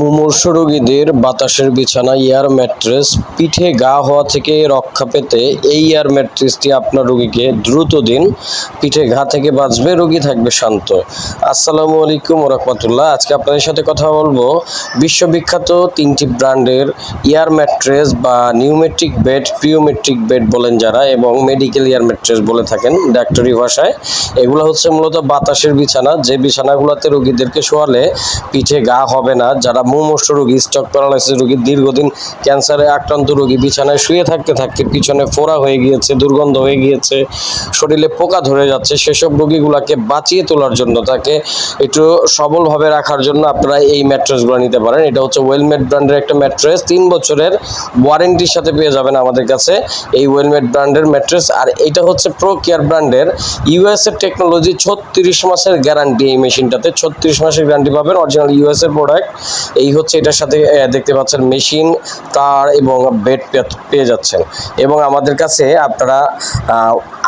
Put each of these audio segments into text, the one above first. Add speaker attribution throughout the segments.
Speaker 1: মুমূর্ষ রোগীদের বাতাসের বিছানা, এয়ার ম্যাট্রেস, পিঠে গা হওয়া থেকে রক্ষা পেতে এই এয়ার ম্যাট্রেসটি আপনার রোগীকে দ্রুত দিন পিঠে ঘা থেকে বাঁচবে, রোগী থাকবে শান্ত। আসসালামু আলাইকুম রহমতুল্লাহ। আজকে আপনাদের সাথে কথা বলব বিশ্ববিখ্যাত তিনটি ব্র্যান্ডের এয়ার ম্যাট্রেস বা নিউমেট্রিক বেড প্রিওমেট্রিক বেড বলেন যারা, এবং মেডিকেল এয়ার ম্যাট্রেস বলে থাকেন ডাক্তারি ভাষায়। এগুলো হচ্ছে মূলত বাতাসের বিছানা, যে বিছানাগুলোতে রোগীদেরকে শোয়ালে পিঠে গা হবে না, যারা মুমূর্ষ রোগী স্টক প্যারালাইসিস রোগী, দীর্ঘদিন ক্যান্সারে আক্রান্ত রোগী, বিছানায় শুয়ে থাকতে থাকতে পিছনে ফোড়া হয়ে গিয়েছে, দুর্গন্ধ হয়ে গিয়েছে, শরীরে পোকা ধরে যাচ্ছে, সেসব রোগীগুলোকে বাঁচিয়ে তোলার জন্য, তাকে একটু সবলভাবে রাখার জন্য আপনারা এই ম্যাট্রেসগুলো নিতে পারেন। এটা হচ্ছে ওয়েলমেড ব্র্যান্ডের একটা ম্যাট্রেস তিন বছরের ওয়ারেন্টির সাথে পেয়ে যাবেন আমাদের কাছে এই ওয়েলমেড ব্র্যান্ডের ম্যাট্রেস আর এটা হচ্ছে প্রো কেয়ার ব্র্যান্ডের ইউএস এর টেকনোলজি ছত্রিশ মাসের গ্যারান্টি এই মেশিনটাতে, ছত্রিশ মাসের গ্যারান্টি পাবেন অরিজিনাল ইউএস এর প্রোডাক্ট এই হচ্ছে এটার সাথে দেখতে পাচ্ছেন মেশিন তার এবং বেড পেয়ে যাচ্ছেন। এবং আমাদের কাছে আপনারা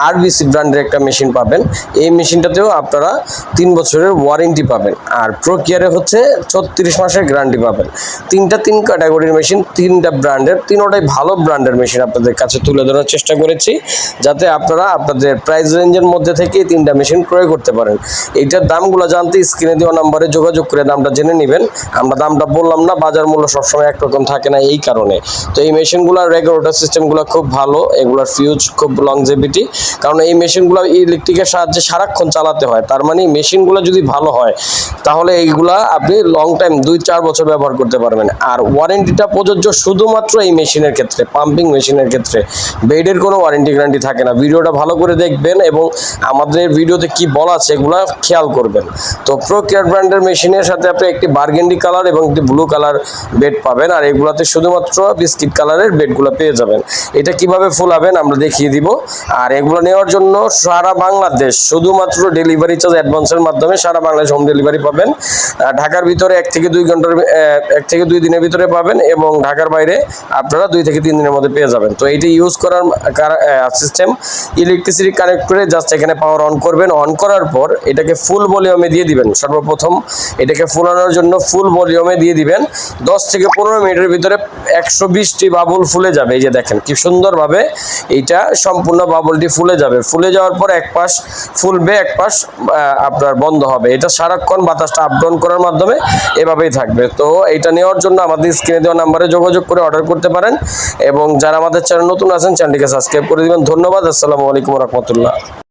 Speaker 1: আরবিসি ব্র্যান্ডের একটা মেশিন পাবেন। এই মেশিনটাতেও আপনারা তিন বছরের ওয়ারেন্টি পাবেন। আর প্রোকিয়ারে হচ্ছে ছত্রিশ মাসের গ্যারান্টি পাবেন। তিনটা তিন ক্যাটাগরির মেশিন, তিনটা ব্র্যান্ডের, তিনোটাই ভালো ব্র্যান্ডের মেশিন আপনাদের কাছে তুলে ধরার চেষ্টা করেছি, যাতে আপনারা আপনাদের প্রাইস রেঞ্জের মধ্যে থেকে তিনটা মেশিন ক্রয় করতে পারেন। এইটার দামগুলো জানতে স্ক্রিনে দেওয়া নাম্বারে যোগাযোগ করে দামটা জেনে নেবেন। আমরা দামটা বললাম না, বাজার মূল্য সবসময় একরকম থাকে না এই কারণে। তো এই মেশিনগুলোর রেগুলেটর সিস্টেমগুলো খুব ভালো, এগুলোর ফিউজ খুব লংজেভিটি কারণ এই মেশিনগুলো ইলেকট্রিকের সাহায্যে সারাক্ষণ চালাতে হয়, তার মানে মেশিনগুলো যদি ভালো হয়, তাহলে এইগুলা আপনি লং টাইম দুই চার বছর ব্যবহার করতে পারবেন। আর ওয়ারেন্টিটা প্রযোজ্য শুধুমাত্র এই মেশিনের ক্ষেত্রে পাম্পিং মেশিনের ক্ষেত্রে। বেডের কোনো ওয়ারেন্টি গ্যারান্টি থাকে না। ভিডিওটা ভালো করে দেখবেন এবং আমাদের ভিডিওতে কি বলা আছে, এগুলো খেয়াল করবেন। তো প্রো কেয়ার ব্র্যান্ডের মেশিনের সাথে আপনি একটি বার্গেন্ডি কালার এবং একটি ব্লু কালার বেড পাবেন আর এগুলাতে শুধুমাত্র বিস্কিট কালারের বেডগুলো পেয়ে যাবেন। এটা কীভাবে ফুলাবেন আমরা দেখিয়ে দিব। আর এগুলো নেওয়ার জন্য সারা বাংলাদেশ শুধুমাত্র ডেলিভারি চার্জ অ্যাডভান্সের মাধ্যমে সারা বাংলাদেশ হোম ডেলিভারি পাবেন। ঢাকার ভিতরে এক থেকে দুই ঘণ্টার এক থেকে দুই দিনের ভিতরে পাবেন এবং ঢাকার বাইরে আপনারা দুই থেকে তিন দিনের মধ্যে পেয়ে যাবেন। তো এটি ইউজ করার সিস্টেম ইলেকট্রিসিটি কানেক্ট করে জাস্ট এখানে পাওয়ার অন করবেন। অন করার পর এটাকে ফুল ভলিউমে দিয়ে দিবেন। সর্বপ্রথম এটাকে ফুলানোর জন্য ফুল ভলিউমে দিয়ে দিবেন। দশ থেকে পনেরো মিনিটের ভিতরে একশো বিশটি বাবুল ফুলে যাবে। এই যে দেখেন, কি সুন্দরভাবে এইটা সম্পূর্ণ বাবুলটি ফুলে যাবে। ফুলে যাওয়ার পর এক পাশ ফুলবে, এক পাশ আপনার বন্ধ হবে। এটা সারাক্ষণ বাতাসটা আপ ডাউন করার মাধ্যমে এভাবেই থাকবে। তো এটা নেওয়ার জন্য আমাদের স্ক্রিনে দেওয়া নাম্বারে যোগাযোগ করে অর্ডার করতে পারেন। এবং যারা আমাদের চ্যানেল নতুন আছেন চ্যানেলটিকে সাবস্ক্রাইব করে দিবেন। ধন্যবাদ। আসসালামু আলাইকুম রহমতুল্লাহ।